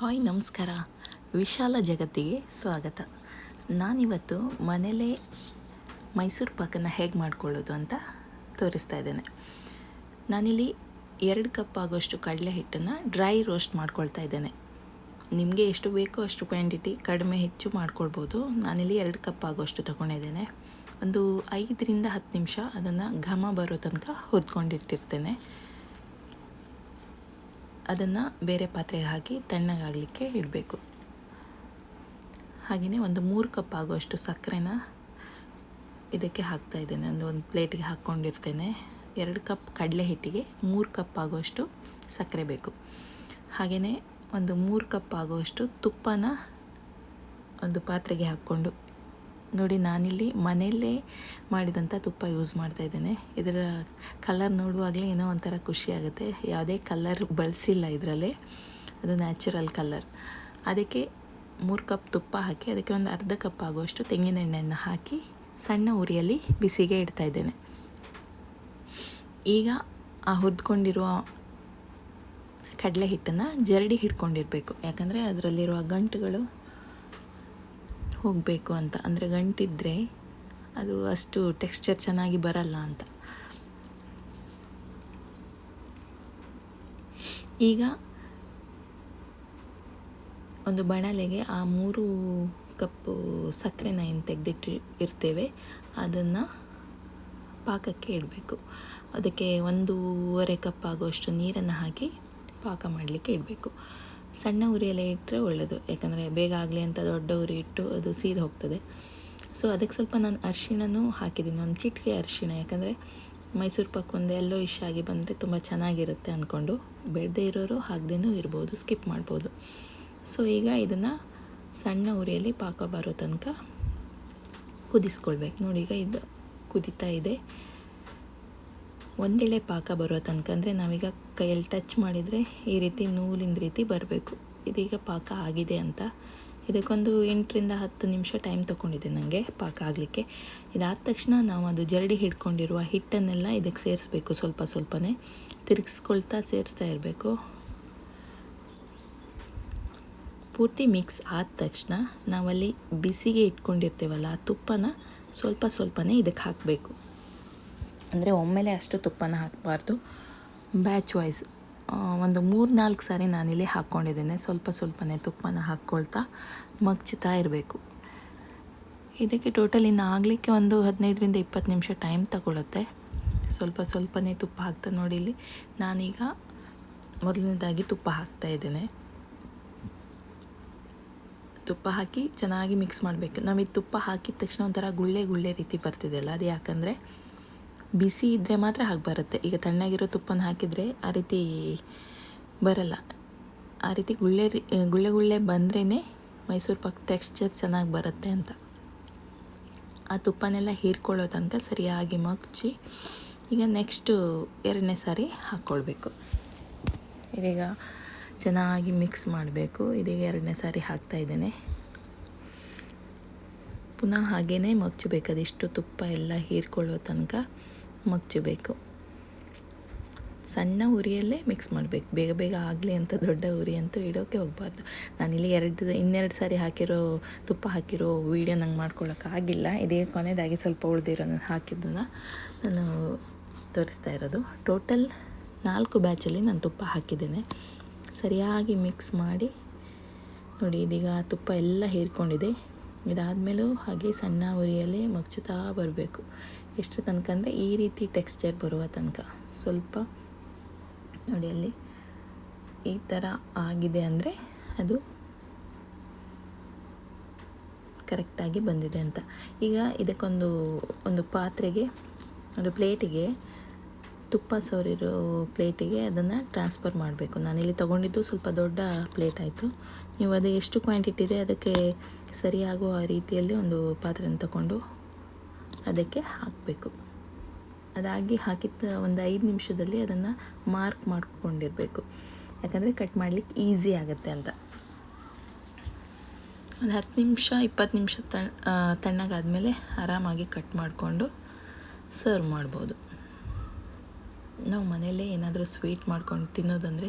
Hi, ನಮಸ್ಕಾರ. ವಿಶಾಲ ಜಗತ್ತಿಗೆ ಸ್ವಾಗತ. ನಾನಿವತ್ತು ಮನೇಲೇ ಮೈಸೂರು ಪಾಕನ ಹೇಗೆ ಮಾಡ್ಕೊಳ್ಳೋದು ಅಂತ ತೋರಿಸ್ತಾ ಇದ್ದೇನೆ. ನಾನಿಲ್ಲಿ ಎರಡು ಕಪ್ ಆಗೋಷ್ಟು ಕಡಲೆ ಹಿಟ್ಟನ್ನು ಡ್ರೈ ರೋಸ್ಟ್ ಮಾಡ್ಕೊಳ್ತಾ ಇದ್ದೇನೆ. ನಿಮಗೆ ಎಷ್ಟು ಬೇಕೋ ಅಷ್ಟು ಕ್ವಾಂಟಿಟಿ ಕಡಿಮೆ ಹೆಚ್ಚು ಮಾಡ್ಕೊಳ್ಬೋದು. ನಾನಿಲ್ಲಿ ಎರಡು ಕಪ್ ಆಗೋಷ್ಟು ತೊಗೊಂಡಿದ್ದೇನೆ. ಒಂದು ಐದರಿಂದ ಹತ್ತು ನಿಮಿಷ ಅದನ್ನು ಘಮ ಬರೋ ತನಕ ಹುರ್ದ್ಕೊಂಡಿಟ್ಟಿರ್ತೇನೆ. ಅದನ್ನು ಬೇರೆ ಪಾತ್ರೆಗೆ ಹಾಕಿ ತಣ್ಣಗಾಗಲಿಕ್ಕೆ ಇಡಬೇಕು. ಹಾಗೆಯೇ ಒಂದು ಮೂರು ಕಪ್ ಆಗುವಷ್ಟು ಸಕ್ಕರೆನ ಇದಕ್ಕೆ ಹಾಕ್ತಾ ಇದ್ದೇನೆ. ಒಂದು ಒಂದು ಪ್ಲೇಟಿಗೆ ಹಾಕ್ಕೊಂಡಿರ್ತೇನೆ. ಎರಡು ಕಪ್ ಕಡಲೆ ಹಿಟ್ಟಿಗೆ, ಮೂರು ಕಪ್ ಆಗುವಷ್ಟು ಸಕ್ಕರೆ ಬೇಕು. ಹಾಗೆಯೇ ಒಂದು ಮೂರು ಕಪ್ ಆಗುವಷ್ಟು ತುಪ್ಪನ ಒಂದು ಪಾತ್ರೆಗೆ ಹಾಕ್ಕೊಂಡು ನೋಡಿ, ನಾನಿಲ್ಲಿ ಮನೆಯಲ್ಲೇ ಮಾಡಿದಂಥ ತುಪ್ಪ ಯೂಸ್ ಮಾಡ್ತಾ ಇದ್ದೇನೆ. ಇದರ ಕಲರ್ ನೋಡುವಾಗಲೇ ಏನೋ ಒಂಥರ ಖುಷಿ ಆಗುತ್ತೆ. ಯಾವುದೇ ಕಲರ್ ಬಳಸಿಲ್ಲ ಇದರಲ್ಲಿ. ಅದು ನ್ಯಾಚುರಲ್ ಕಲರ್. ಅದಕ್ಕೆ ಮೂರು ಕಪ್ ತುಪ್ಪ ಹಾಕಿ, ಅದಕ್ಕೆ ಒಂದು ಅರ್ಧ ಕಪ್ ಆಗುವಷ್ಟು ತೆಂಗಿನ ಎಣ್ಣೆಯನ್ನು ಹಾಕಿ, ಸಣ್ಣ ಉರಿಯಲ್ಲಿ ಬಿಸಿಗೆ ಇಡ್ತಾ ಇದ್ದೇನೆ. ಈಗ ಆ ಹುರಿದ್ಕೊಂಡಿರುವ ಕಡಲೆ ಹಿಟ್ಟನ್ನು ಜರಡಿ ಹಿಡ್ಕೊಂಡಿರಬೇಕು. ಯಾಕಂದರೆ ಅದರಲ್ಲಿರುವ ಗಂಟುಗಳು ಹೋಗಬೇಕು ಅಂತ. ಅಂದರೆ ಗಂಟಿದ್ರೆ ಅದು ಅಷ್ಟು ಟೆಕ್ಸ್ಚರ್ ಚೆನ್ನಾಗಿ ಬರಲ್ಲ ಅಂತ. ಈಗ ಒಂದು ಬಣಲೆಗೆ ಆ ಮೂರು ಕಪ್ಪು ಸಕ್ಕರೆನ ಏನು ತೆಗೆದಿಟ್ಟು ಇರ್ತೇವೆ ಅದನ್ನು ಪಾಕಕ್ಕೆ ಇಡಬೇಕು. ಅದಕ್ಕೆ ಒಂದೂವರೆ ಕಪ್ ಆಗುವಷ್ಟು ನೀರನ್ನು ಹಾಕಿ ಪಾಕ ಮಾಡಲಿಕ್ಕೆ ಇಡಬೇಕು. ಸಣ್ಣ ಉರಿಯಲ್ಲೇ ಇಟ್ಟರೆ ಒಳ್ಳೆಯದು ಯಾಕಂದರೆ ಬೇಗ ಆಗಲಿ ಅಂತ ದೊಡ್ಡ ಉರಿ ಇಟ್ಟು ಅದು ಸೀದು ಹೋಗ್ತದೆ. ಸೊ ಅದಕ್ಕೆ ಸ್ವಲ್ಪ ನಾನು ಅರಿಶಿಣನೂ ಹಾಕಿದ್ದೀನಿ. ಒಂದು ಚಿಟಿಕೆ ಅರಿಶಿಣ. ಯಾಕಂದರೆ ಮೈಸೂರು ಪಾಕ್ ಒಂದು ಎಲ್ಲೋ ಇಶ್ ಆಗಿ ಬಂದರೆ ತುಂಬ ಚೆನ್ನಾಗಿರುತ್ತೆ ಅಂದ್ಕೊಂಡು ಬೇಡದೇ ಇರೋರು ಹಾಕ್ದೇನೂ ಇರ್ಬೋದು ಸ್ಕಿಪ್ ಮಾಡ್ಬೋದು. ಸೊ ಈಗ ಇದನ್ನು ಸಣ್ಣ ಉರಿಯಲ್ಲಿ ಪಾಕ ಬರೋ ತನಕ ಕುದಿಸ್ಕೊಳ್ಬೇಕು. ನೋಡಿ, ಈಗ ಇದು ಕುದಿತಾ ಇದೆ. ಒಂದೆಳೆ ಪಾಕ ಬರೋ ತನಕ ಅಂದರೆ ನಾವೀಗ ಕೈಯಲ್ಲಿ ಟಚ್ ಮಾಡಿದರೆ ಈ ರೀತಿ ನೂಲಿನ ರೀತಿ ಬರಬೇಕು. ಇದೀಗ ಪಾಕ ಆಗಿದೆ ಅಂತ. ಇದಕ್ಕೊಂದು ಎಂಟರಿಂದ ಹತ್ತು ನಿಮಿಷ ಟೈಮ್ ತೊಗೊಂಡಿದೆ ನನಗೆ ಪಾಕ ಆಗಲಿಕ್ಕೆ. ಇದಾದ ತಕ್ಷಣ ನಾವು ಅದು ಜರಡಿ ಹಿಡ್ಕೊಂಡಿರುವ ಹಿಟ್ಟನ್ನೆಲ್ಲ ಇದಕ್ಕೆ ಸೇರಿಸ್ಬೇಕು ಸ್ವಲ್ಪ ಸ್ವಲ್ಪನೇ. ತಿರುಗಿಸ್ಕೊಳ್ತಾ ಸೇರಿಸ್ತಾ ಇರಬೇಕು. ಪೂರ್ತಿ ಮಿಕ್ಸ್ ಆದ ತಕ್ಷಣ ನಾವಲ್ಲಿ ಬಿಸಿಗೆ ಇಟ್ಕೊಂಡಿರ್ತೇವಲ್ಲ ಆ ತುಪ್ಪನ ಸ್ವಲ್ಪ ಸ್ವಲ್ಪನೇ ಇದಕ್ಕೆ ಹಾಕಬೇಕು. ಅಂದರೆ ಒಮ್ಮೆಲೆ ಅಷ್ಟು ತುಪ್ಪನ ಹಾಕಬಾರ್ದು. ಬ್ಯಾಚ್ ವೈಸ್ ಒಂದು ಮೂರು ನಾಲ್ಕು ಸಾರಿ ನಾನಿಲ್ಲಿ ಹಾಕ್ಕೊಂಡಿದ್ದೇನೆ. ಸ್ವಲ್ಪ ಸ್ವಲ್ಪನೇ ತುಪ್ಪನ ಹಾಕ್ಕೊಳ್ತಾ ಮಗ್ಚುತ್ತಾ ಇರಬೇಕು. ಇದಕ್ಕೆ ಟೋಟಲ್ ಇನ್ನು ಆಗಲಿಕ್ಕೆ ಒಂದು ಹದಿನೈದರಿಂದ ಇಪ್ಪತ್ತು ನಿಮಿಷ ಟೈಮ್ ತಗೊಳುತ್ತೆ. ಸ್ವಲ್ಪ ಸ್ವಲ್ಪನೇ ತುಪ್ಪ ಹಾಕ್ತಾ ನೋಡಿ ಇಲ್ಲಿ. ನಾನೀಗ ಮೊದಲನೇದಾಗಿ ತುಪ್ಪ ಹಾಕ್ತಾ ಇದ್ದೇನೆ. ತುಪ್ಪ ಹಾಕಿ ಚೆನ್ನಾಗಿ ಮಿಕ್ಸ್ ಮಾಡಬೇಕು. ನಾವು ಈ ತುಪ್ಪ ಹಾಕಿದ ತಕ್ಷಣ ಒಂಥರ ಗುಳ್ಳೆ ಗುಳ್ಳೆ ರೀತಿ ಬರ್ತಿದೆಯಲ್ಲ, ಅದು ಯಾಕಂದರೆ ಬಿಸಿ ಇದ್ದರೆ ಮಾತ್ರ ಹಾಗೆ ಬರುತ್ತೆ. ಈಗ ತಣ್ಣಗಿರೋ ತುಪ್ಪನ ಹಾಕಿದರೆ ಆ ರೀತಿ ಬರಲ್ಲ. ಆ ರೀತಿ ಗುಳ್ಳೆ ಗುಳ್ಳೆ ಗುಳ್ಳೆ ಬಂದ್ರೇ ಮೈಸೂರು ಪಾಕ್ ಟೆಕ್ಸ್ಚರ್ ಚೆನ್ನಾಗಿ ಬರುತ್ತೆ ಅಂತ. ಆ ತುಪ್ಪನೆಲ್ಲ ಹೀರ್ಕೊಳ್ಳೋ ತನಕ ಸರಿಯಾಗಿ ಮಗ್ಚಿ ಈಗ ನೆಕ್ಸ್ಟು ಎರಡನೇ ಸಾರಿ ಹಾಕ್ಕೊಳ್ಬೇಕು. ಇದೀಗ ಚೆನ್ನಾಗಿ ಮಿಕ್ಸ್ ಮಾಡಬೇಕು. ಇದೀಗ ಎರಡನೇ ಸಾರಿ ಹಾಕ್ತಾಯಿದ್ದೇನೆ ಪುನಃ ಹಾಗೇ ಮಗ್ಚಬೇಕು ಅದಿಷ್ಟು ತುಪ್ಪ ಎಲ್ಲ ಹೀರ್ಕೊಳ್ಳೋ ತನಕ. ಮಗ್ಚಬೇಕು. ಸಣ್ಣ ಉರಿಯಲ್ಲೇ ಮಿಕ್ಸ್ ಮಾಡಬೇಕು. ಬೇಗ ಬೇಗ ಆಗಲಿ ಅಂತ ದೊಡ್ಡ ಉರಿ ಅಂತೂ ಇಡೋಕ್ಕೆ ಹೋಗಬಾರ್ದು. ನಾನಿಲ್ಲಿ ಎರಡು, ಇನ್ನೆರಡು ಸಾರಿ ಹಾಕಿರೋ ತುಪ್ಪ ಹಾಕಿರೋ ವೀಡಿಯೋ ನಂಗೆ ಮಾಡ್ಕೊಳ್ಳೋಕ್ಕಾಗಿಲ್ಲ ಇದೀಗ ಕೊನೆಯದಾಗಿ ಸ್ವಲ್ಪ ಉಳಿದಿರೋ ನಾನು ಹಾಕಿದ್ದನ್ನು ನಾನು ತೋರಿಸ್ತಾ ಇರೋದು. ಟೋಟಲ್ ನಾಲ್ಕು ಬ್ಯಾಚಲ್ಲಿ ನಾನು ತುಪ್ಪ ಹಾಕಿದ್ದೇನೆ. ಸರಿಯಾಗಿ ಮಿಕ್ಸ್ ಮಾಡಿ ನೋಡಿ ಇದೀಗ ತುಪ್ಪ ಎಲ್ಲ ಹೀರ್ಕೊಂಡಿದೆ. ಇದಾದಮೇಲೂ ಹಾಗೆ ಸಣ್ಣ ಉರಿಯಲ್ಲೇ ಮಗ್ಚುತ್ತಾ ಬರಬೇಕು. ಎಷ್ಟು ತನಕ ಅಂದರೆ ಈ ರೀತಿ ಟೆಕ್ಸ್ಚರ್ ಬರುವ ತನಕ. ಸ್ವಲ್ಪ ನೋಡಿ ಅಲ್ಲಿ ಈ ಥರ ಆಗಿದೆ ಅಂದರೆ ಅದು ಕರೆಕ್ಟಾಗಿ ಬಂದಿದೆ ಅಂತ. ಈಗ ಇದಕ್ಕೊಂದು, ಒಂದು ಪಾತ್ರೆಗೆ, ಒಂದು ಪ್ಲೇಟಿಗೆ ತುಪ್ಪ ಸೋರಿರೋ ಪ್ಲೇಟಿಗೆ ಅದನ್ನು ಟ್ರಾನ್ಸ್ಫರ್ ಮಾಡಬೇಕು. ನಾನಿಲ್ಲಿ ತೊಗೊಂಡಿದ್ದು ಸ್ವಲ್ಪ ದೊಡ್ಡ ಪ್ಲೇಟ್ ಆಯಿತು. ನೀವು ಅದು ಎಷ್ಟು ಕ್ವಾಂಟಿಟಿ ಇದೆ ಅದಕ್ಕೆ ಸರಿಯಾಗುವ ರೀತಿಯಲ್ಲಿ ಒಂದು ಪಾತ್ರೆನ ತಗೊಂಡು ಅದಕ್ಕೆ ಹಾಕಬೇಕು. ಅದಾಗಿ ಹಾಕಿದ ಒಂದು ಐದು ನಿಮಿಷದಲ್ಲಿ ಅದನ್ನು ಮಾರ್ಕ್ ಮಾಡ್ಕೊಂಡಿರಬೇಕು. ಯಾಕಂದರೆ ಕಟ್ ಮಾಡಲಿಕ್ಕೆ ಈಸಿ ಆಗುತ್ತೆ ಅಂತ. ಒಂದು ಹತ್ತು ನಿಮಿಷ, ಇಪ್ಪತ್ತು ನಿಮಿಷ ತಣ್ಣಗಾದಮೇಲೆ ಆರಾಮಾಗಿ ಕಟ್ ಮಾಡಿಕೊಂಡು ಸರ್ವ್ ಮಾಡ್ಬೋದು. ನಾವು ಮನೆಯಲ್ಲೇ ಏನಾದರೂ ಸ್ವೀಟ್ ಮಾಡ್ಕೊಂಡು ತಿನ್ನೋದಂದರೆ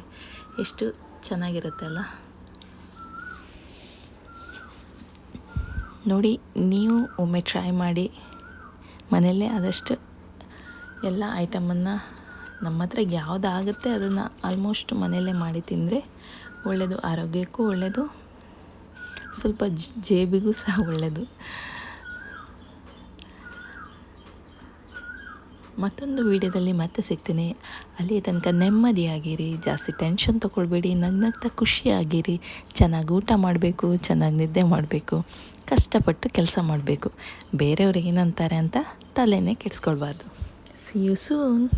ಎಷ್ಟು ಚೆನ್ನಾಗಿರುತ್ತಲ್ಲ ನೋಡಿ, ನೀವು ಒಮ್ಮೆ ಟ್ರೈ ಮಾಡಿ. ಮನೆಯಲ್ಲೇ ಆದಷ್ಟು ಎಲ್ಲ ಐಟಮನ್ನು ನಮ್ಮ ಹತ್ರ ಯಾವುದಾಗುತ್ತೆ ಆಗುತ್ತೆ ಅದನ್ನು ಆಲ್ಮೋಸ್ಟ್ ಮನೆಯಲ್ಲೇ ಮಾಡಿ ತಿಂದರೆ ಒಳ್ಳೆಯದು ಆರೋಗ್ಯಕ್ಕೂ ಒಳ್ಳೆಯದು ಸ್ವಲ್ಪ ಜೇಬಿಗೂ ಸಹ ಒಳ್ಳೆಯದು ಮತ್ತೊಂದು ವಿಡಿಯೋದಲ್ಲಿ ಮತ್ತೆ ಸಿಗ್ತೀನಿ. ಅಲ್ಲಿ ತನಕ ನೆಮ್ಮದಿಯಾಗಿರಿ, ಜಾಸ್ತಿ ಟೆನ್ಷನ್ ತೊಗೊಳ್ಬೇಡಿ ನಗ್ನಗ್ತಾ ಖುಷಿಯಾಗಿರಿ, ಚೆನ್ನಾಗಿ ಊಟ ಮಾಡಬೇಕು, ಚೆನ್ನಾಗಿ ನಿದ್ದೆ ಮಾಡಬೇಕು, ಕಷ್ಟಪಟ್ಟು ಕೆಲಸ ಮಾಡಬೇಕು. ಬೇರೆಯವ್ರಿಗೆ ಏನಂತಾರೆ ಅಂತ ತಲೆನೇ ಕೆಡಿಸ್ಕೊಳ್ಬಾರ್ದು. See you soon